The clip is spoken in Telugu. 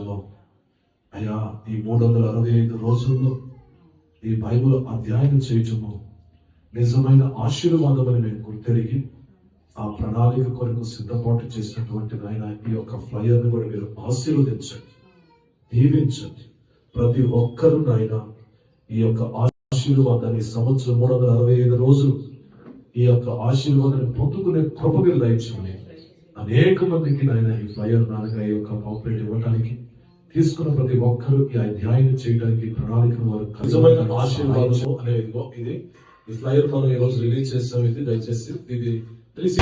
దినాల్లో అయ్యా ఈ మూడు వందల అరవై ఐదు రోజుల్లో ఈ బైబుల్ అధ్యయనం చేయటము నిజమైన ఆశీర్వాదమని మేము గుర్తెరిగి ఆ ప్రణాళిక కొరకు సిద్ధపాటు చేసినటువంటి ఆయన ఈ యొక్క ఫ్లయర్ని కూడా మీరు ఆశీర్వదించండి దీవించండి. ప్రతి ఒక్కరూ నాయన ఈ యొక్క ఆశీర్వాదాన్ని సంవత్సరం మూడు వందల అరవై ఐదు రోజులు ఈ యొక్క ఆశీర్వాదాన్ని పొందుకునే కృప మీరు దయచండి అనేక మందికి నాయన ఈ ఫ్లయర్ నాన్నగా ఈ యొక్క పాంప్లెట్ ఇవ్వడానికి తీసుకున్న ప్రతి ఒక్కరూ ఈ అధ్యాయం చేయడానికి ప్రణాళికను వారు నిజమైన ఆశీర్వాదము అనేది ఇది. ఈ ఫ్లైర్ మనం ఈ రోజు రిలీజ్ చేస్తాం. ఇది దయచేసి ఇది తెలిసి